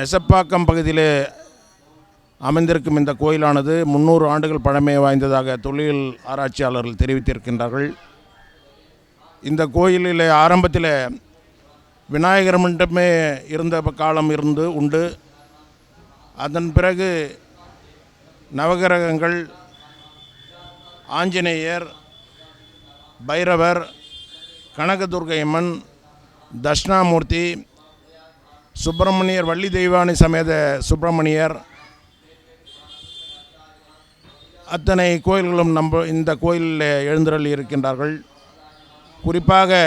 நெசப்பாக்கம் பகுதியிலே அமைந்திருக்கும் இந்த கோயிலானது முந்நூறு ஆண்டுகள் பழமை வாய்ந்ததாக தொழில் ஆராய்ச்சியாளர்கள் தெரிவித்திருக்கின்றார்கள். இந்த கோயிலில் ஆரம்பத்தில் விநாயகர் மட்டுமே இருந்த காலம் இருந்து உண்டு. அதன் பிறகு நவகிரகங்கள் ஆஞ்சநேயர் பைரவர் கனகதுர்கையம்மன் தட்சிணாமூர்த்தி சுப்பிரமணியர் வள்ளி தெய்வானி சமேத சுப்பிரமணியர். அத்தனை கோயில்களும் நம்ம இந்த கோயிலில் எழுந்தருளி இருக்கின்றார்கள். குறிப்பாக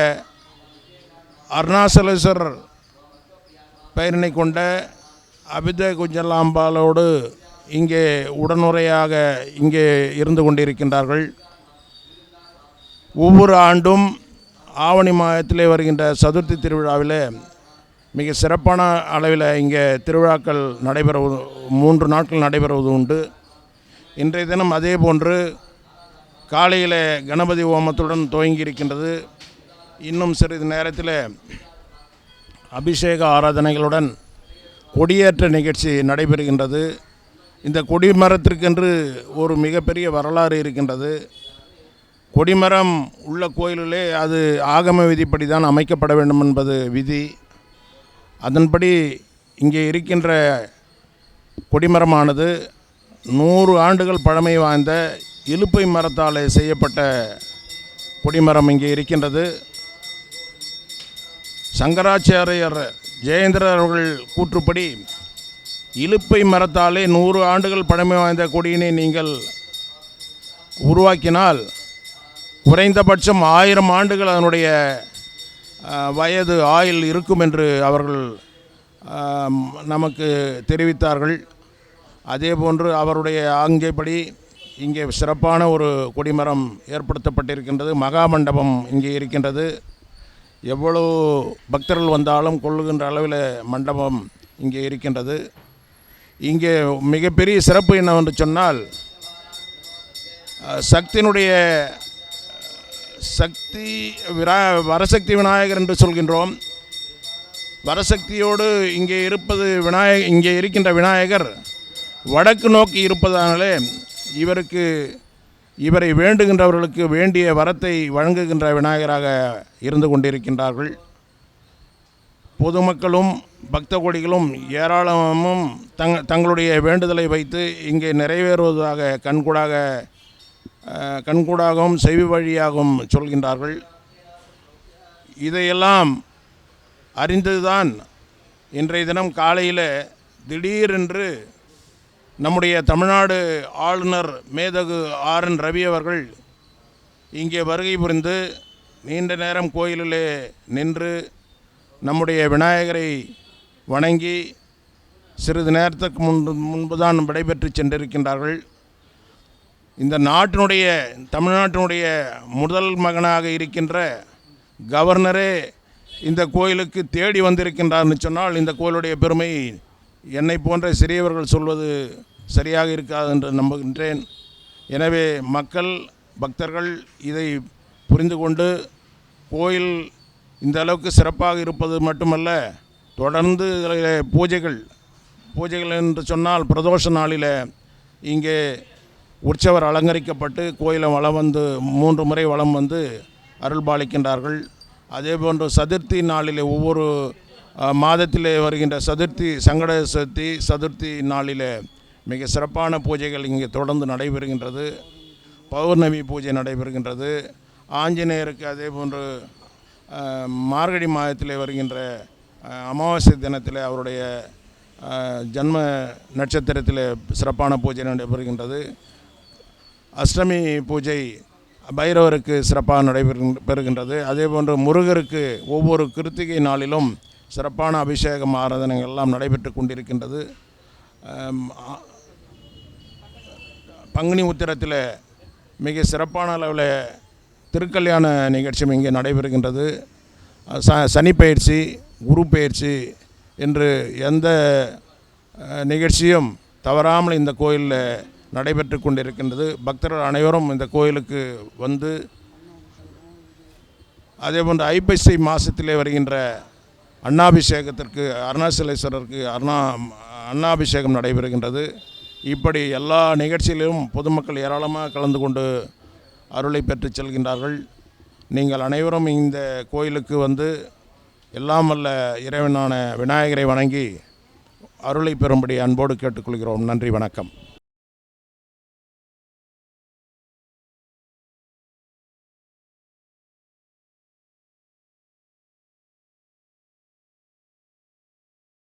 அருணாசலேஸ்வரர் பெயரினை கொண்ட அபித குஞ்சலாம்பாலோடு இங்கே உடனுறையாக இங்கே இருந்து கொண்டிருக்கின்றார்கள். ஒவ்வொரு ஆண்டும் ஆவணி மாதத்திலே வருகின்ற சதுர்த்தி திருவிழாவில் மிக சிறப்பான அளவில் இங்கே திருவிழாக்கள் நடைபெறுவது மூன்று நாட்கள் நடைபெறுவது உண்டு. இன்றைய தினம் அதே போன்று காலையில் கணபதி ஹோமத்துடன் துவங்கி இருக்கின்றது. இன்னும் சிறிது நேரத்தில் அபிஷேக ஆராதனைகளுடன் கொடியேற்ற நிகழ்ச்சி நடைபெறுகின்றது. இந்த கொடிமரத்திற்கென்று ஒரு மிகப்பெரிய வரலாறு இருக்கின்றது. கொடிமரம் உள்ள கோயிலிலே அது ஆகம விதிப்படி தான் அமைக்கப்பட வேண்டும் என்பது விதி. அதன்படி இங்கே இருக்கின்ற கொடிமரமானது நூறு ஆண்டுகள் பழமை வாய்ந்த இலுப்பை மரத்தால் செய்யப்பட்ட கொடிமரம் இங்கே இருக்கின்றது. சங்கராச்சாரியர் ஜெயேந்திரர் அவர்கள் கூற்றுப்படி இலுப்பை மரத்தாலே நூறு ஆண்டுகள் பழமை வாய்ந்த கொடியினை நீங்கள் உருவாக்கினால் குறைந்தபட்சம் ஆயிரம் ஆண்டுகள் அதனுடைய வயது ஆயில் இருக்கும் என்று அவர்கள் நமக்கு தெரிவித்தார்கள். அதே போன்று அவருடைய ஆங்கைப்படி இங்கே சிறப்பான ஒரு கொடிமரம் ஏற்படுத்தப்பட்டிருக்கின்றது. மகாமண்டபம் இங்கே இருக்கின்றது. எவ்வளவு பக்தர்கள் வந்தாலும் கொள்ளுகின்ற அளவில் மண்டபம் இங்கே இருக்கின்றது. இங்கே மிகப்பெரிய சிறப்பு என்னவென்று சொன்னால் சக்தினுடைய சக்தியினுடைய சக்தி விரா வரசக்தி விநாயகர் என்று சொல்கின்றோம். வரசக்தியோடு இங்கே இருப்பது விநாயக இங்கே இருக்கின்ற விநாயகர் வடக்கு நோக்கி இருப்பதனாலே இவருக்கு இவரை வேண்டுகின்றவர்களுக்கு வேண்டிய வரத்தை வழங்குகின்ற விநாயகராக இருந்து கொண்டிருக்கின்றார்கள். பொதுமக்களும் பக்த கொடிகளும் ஏராளமும் தங் தங்களுடைய வேண்டுதலை வைத்து இங்கே நிறைவேறுவதாக கண்கூடாக கண்கூடாகவும் செவி வழியாகவும் சொல்கின்றார்கள். இதையெல்லாம் அறிந்ததுதான் இன்றைய தினம் காலையில் திடீரென்று நம்முடைய தமிழ்நாடு ஆளுநர் மேதகு ஆர் என் ரவி அவர்கள் இங்கே வருகை புரிந்து நீண்ட நேரம் கோயிலிலே நின்று நம்முடைய விநாயகரை வணங்கி சிறிது நேரத்துக்கு முன்பு முன்புதான் விடைபெற்று சென்றிருக்கின்றார்கள். இந்த நாட்டினுடைய தமிழ்நாட்டினுடைய முதல் மகனாக இருக்கின்ற கவர்னரே இந்த கோயிலுக்கு தேடி வந்திருக்கின்றார்னு சொன்னால் இந்த கோயிலுடைய பெருமை என்னை போன்ற சிறியவர்கள் சொல்வது சரியாக இருக்காது என்று நம்புகின்றேன். எனவே மக்கள் பக்தர்கள் இதை புரிந்து கொண்டு கோயில் இந்த அளவுக்கு சிறப்பாக இருப்பது மட்டுமல்ல தொடர்ந்து இதில் பூஜைகள் பூஜைகள் என்று சொன்னால் பிரதோஷ நாளில் இங்கே உற்சவர் அலங்கரிக்கப்பட்டு கோயிலை வளம் வந்து மூன்று முறை வளம் வந்து அருள்பாலிக்கின்றார்கள். அதே போன்று சதுர்த்தி நாளிலே ஒவ்வொரு மாதத்திலே வருகின்ற சதுர்த்தி சங்கட சதுர்த்தி சதுர்த்தி நாளிலே மிக சிறப்பான பூஜைகள் இங்கே தொடர்ந்து நடைபெறுகின்றது. பௌர்ணமி பூஜை நடைபெறுகின்றது. ஆஞ்சநேயருக்கு அதே போன்று மார்கழி மாதத்திலே வருகின்ற அமாவாசை தினத்தில் அவருடைய ஜன்ம நட்சத்திரத்தில் சிறப்பான பூஜை நடைபெறுகின்றது. அஷ்டமி பூஜை பைரவருக்கு சிறப்பாக நடைபெறு பெறுகின்றது. அதே போன்று முருகருக்கு ஒவ்வொரு கிருத்திகை நாளிலும் சிறப்பான அபிஷேகம் ஆராதனைகள் எல்லாம் நடைபெற்று கொண்டிருக்கின்றது. பங்குனி உத்திரத்தில் மிக சிறப்பான அளவில் திருக்கல்யாண நிகழ்ச்சியும் இங்கே நடைபெறுகின்றது. ச சனி பயிற்சி குரு பயிற்சி என்று எந்த நிகழ்ச்சியும் தவறாமல் இந்த கோயிலில் நடைபெற்று கொண்டிருக்கின்றது. பக்தர்கள் அனைவரும் இந்த கோயிலுக்கு வந்து அதேபோன்று ஐப்பசி மாதத்திலே வருகின்ற அண்ணாபிஷேகத்திற்கு அருணாச்சலேஸ்வரருக்கு அருணா அண்ணாபிஷேகம் நடைபெறுகின்றது. இப்படி எல்லா நிகழ்ச்சியிலும் பொதுமக்கள் ஏராளமாக கலந்து கொண்டு அருளை பெற்று செல்கின்றார்கள். நீங்கள் அனைவரும் இந்த கோயிலுக்கு வந்து எல்லாம் வல்ல இறைவனான விநாயகரை வணங்கி அருளை பெறும்படி அன்போடு கேட்டுக்கொள்கிறோம். நன்றி வணக்கம்.